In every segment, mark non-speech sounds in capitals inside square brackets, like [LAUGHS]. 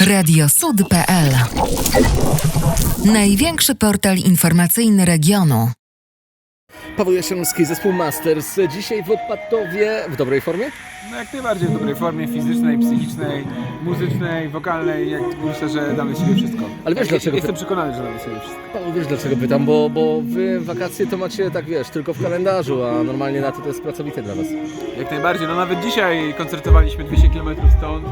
Radiosud.pl Największy portal informacyjny regionu. Paweł Jasiemski, zespół Masters. Dzisiaj w Opatowie w dobrej formie? No jak najbardziej w dobrej formie fizycznej, psychicznej, muzycznej, wokalnej. Jak myślę, że damy sobie wszystko. Ale wiesz, Jak- dlaczego Jestem ty- przekonany, że damy sobie wszystko. Paweł, wiesz dlaczego pytam, bo, bo wy wakacje to macie, tak wiesz, tylko w kalendarzu, a normalnie na to to jest pracowite dla was. Jak najbardziej. No nawet dzisiaj koncertowaliśmy 200 km stąd.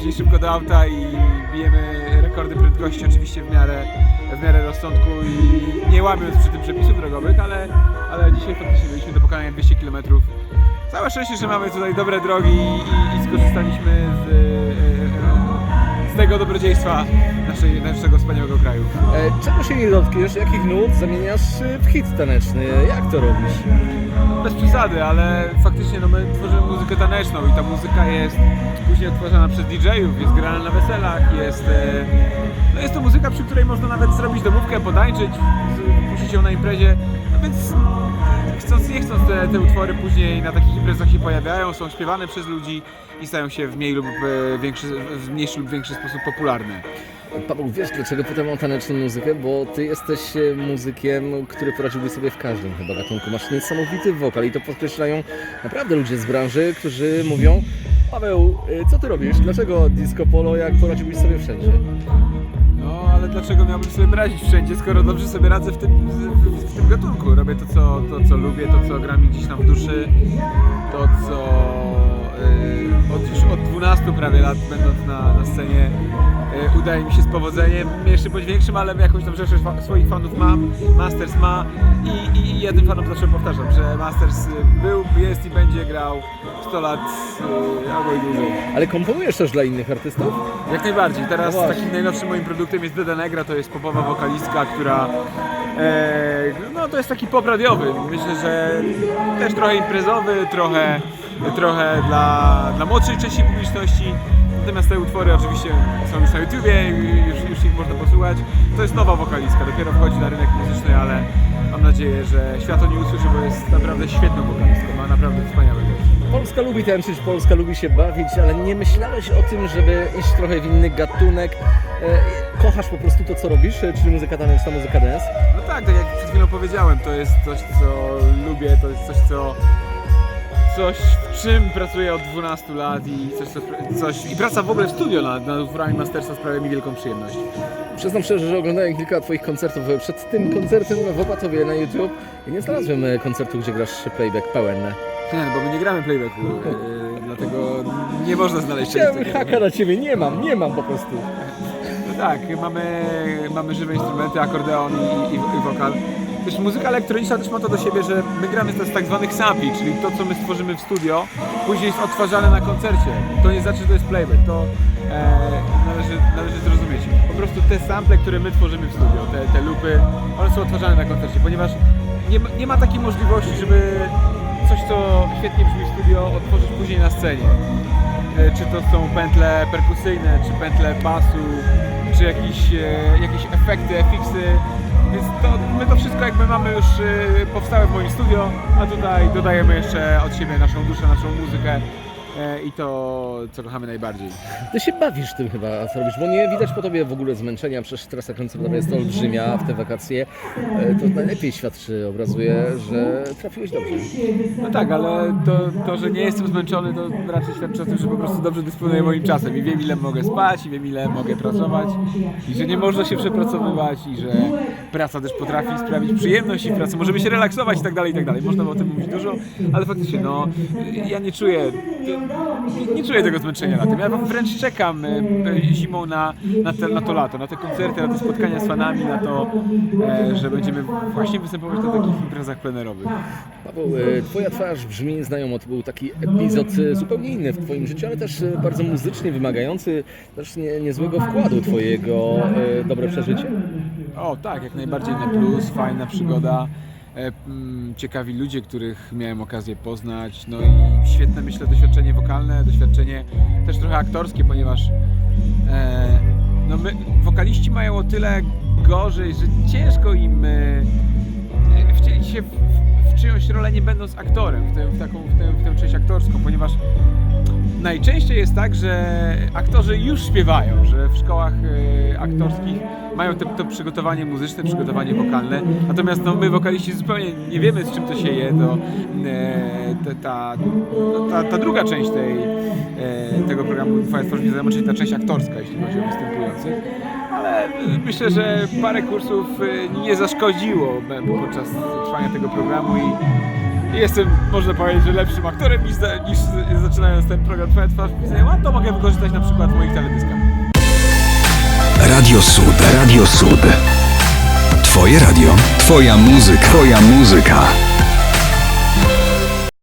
E, Później szybko do auta i bijemy rekordy prędkości oczywiście w miarę, w miarę rozsądku i nie łamiąc przy tym przepisów drogowych, ale, ale dzisiaj faktycznie byliśmy do pokonania 200 km. Całe szczęście, że mamy tutaj dobre drogi i, i skorzystaliśmy z, e, z tego dobrodziejstwa naszej, naszego wspaniałego kraju. E, czego się nie dotkniesz, jakich nut zamieniasz e, w hit taneczny? Jak to robisz? Bez przesady, ale faktycznie no my tworzymy muzykę taneczną i ta muzyka jest później odtwarzana przez DJ-ów, jest grana na weselach, jest, e, no jest to muzyka, przy której można nawet zrobić domówkę, potańczyć, z- puścić ją na imprezie, no więc chcąc nie chcąc te, te utwory później na takich imprezach się pojawiają, są śpiewane przez ludzi i stają się w mniej lub e, większy, w mniejszy lub większy sposób popularne. Paweł, wiesz dlaczego pytam o taneczną muzykę? Bo ty jesteś e, muzykiem, który poradziłby sobie w każdym chyba gatunku. Masz niesamowity wokal i to podkreślają naprawdę ludzie z branży, którzy mówią Paweł, e, co ty robisz? Dlaczego disco polo, jak poradziłbyś sobie wszędzie? Ale dlaczego miałbym sobie radzić wszędzie, skoro dobrze sobie radzę w tym, w, w tym gatunku? Robię to co, to, co lubię, to, co gra mi gdzieś tam w duszy, to, co yy, od, już od 12 prawie lat, będąc na, na scenie, udaje mi się z powodzeniem, mniejszym bądź większym, ale jakąś tam rzeszę swoich fanów mam, Masters ma i, i, i jednym fanom zawsze powtarzam, że Masters y, był, jest i będzie grał 100 lat yy, albo i dłużej. Ale komponujesz też dla innych artystów? Jak najbardziej. Teraz No takim najnowszym moim produktem jest Dede Negra, to jest popowa wokalistka, która e, no to jest taki pop radiowy. Myślę, że też trochę imprezowy, trochę, trochę dla, dla młodszej części publiczności. Natomiast te utwory oczywiście są już na YouTubie, i już, już ich można posłuchać. To jest nowa wokalistka, dopiero wchodzi na rynek muzyczny, ale mam nadzieję, że świat o niej usłyszy, bo jest naprawdę świetną wokalistką, ma naprawdę wspaniałe głos. Polska lubi tańczyć, Polska lubi się bawić, ale nie myślałeś o tym, żeby iść trochę w inny gatunek? E, kochasz po prostu to, co robisz, e, czyli muzyka taneczna, muzyka dance? No tak, tak jak przed chwilą powiedziałem, to jest coś, co lubię, to jest coś, co coś, w czym pracuję od 12 lat i coś, co, coś i praca w ogóle w studio nad, nad utworami Mastersa sprawia mi wielką przyjemność. Przyznam szczerze, że oglądałem kilka Twoich koncertów e, przed tym koncertem w Opatowie na YouTube i nie znalazłem e, koncertu, gdzie grasz playback pełen. Nie, no bo my nie gramy playbacku, yy, [LAUGHS] dlatego nie można znaleźć czegoś takiego. haka na Ciebie, nie mam, nie mam po prostu. No tak, mamy, mamy żywe instrumenty, akordeon i, i, i wokal. Też muzyka elektroniczna też ma to do siebie, że my gramy z tak zwanych sampli, czyli to, co my stworzymy w studio, później jest odtwarzane na koncercie. To nie znaczy, że to jest playback, to e, należy, należy zrozumieć. Po prostu te sample, które my tworzymy w studio, te, te lupy, one są odtwarzane na koncercie, ponieważ nie, nie ma takiej możliwości, żeby coś, co świetnie brzmi w studio, odtworzyć później na scenie. E, czy to są pętle perkusyjne, czy pętle basu, czy jakieś, e, jakieś efekty, efiksy. Więc to, my to wszystko jakby mamy już e, powstałe w moim studio, a tutaj dodajemy jeszcze od siebie naszą duszę, naszą muzykę e, i to, co kochamy najbardziej. Ty się bawisz tym chyba, co robisz, bo nie widać po Tobie w ogóle zmęczenia, przecież trasa koncertowa jest olbrzymia w te wakacje. E, To najlepiej świadczy, obrazuje, że trafiłeś dobrze. No tak, ale to, to, że nie jestem zmęczony, to raczej świadczy o tym, że po prostu dobrze dysponuję moim czasem i wiem ile mogę spać, i wiem ile mogę pracować i że nie można się przepracowywać i że praca też potrafi sprawić przyjemność i możemy się relaksować i tak dalej, i tak dalej. Można o tym mówić dużo, ale faktycznie no, ja nie czuję, nie, czuję tego zmęczenia latem. Ja wręcz czekam e, zimą na, na, te, na to lato, na te koncerty, na te spotkania z fanami, na to, e, że będziemy właśnie występować na takich imprezach plenerowych. Paweł, e, Twoja twarz brzmi znajomo, to był taki epizod e, zupełnie inny w Twoim życiu, ale też e, bardzo muzycznie wymagający, też nie, niezłego wkładu Twojego e, dobre przeżycie. O tak, jak najbardziej na plus, fajna przygoda, e, ciekawi ludzie, których miałem okazję poznać, no i świetne myślę doświadczenie wokalne, doświadczenie też trochę aktorskie, ponieważ e, no my, wokaliści mają o tyle gorzej, że ciężko im e, e, wcielić się w, w czyjąś rolę nie będąc aktorem, w, tę, w taką w w tę część aktorską, ponieważ najczęściej jest tak, że aktorzy już śpiewają, że w szkołach e, aktorskich mają to przygotowanie muzyczne, przygotowanie wokalne. Natomiast no, my, wokaliści, zupełnie nie wiemy, z czym to się je. To, e, ta, no, ta, ta druga część tej, e, tego programu Twoja twarz mi czyli ta część aktorska, jeśli chodzi o występujących. Ale myślę, że parę kursów e, nie zaszkodziło podczas trwania tego programu i Jestem, można powiedzieć, że lepszym aktorem niż, niż zaczynając ten program Twoja twarz widzenia, a to mogę wykorzystać na przykład w moich teledyskach. Radio Sud. Radio Sud. Twoje radio. Twoja muzyka. Twoja muzyka.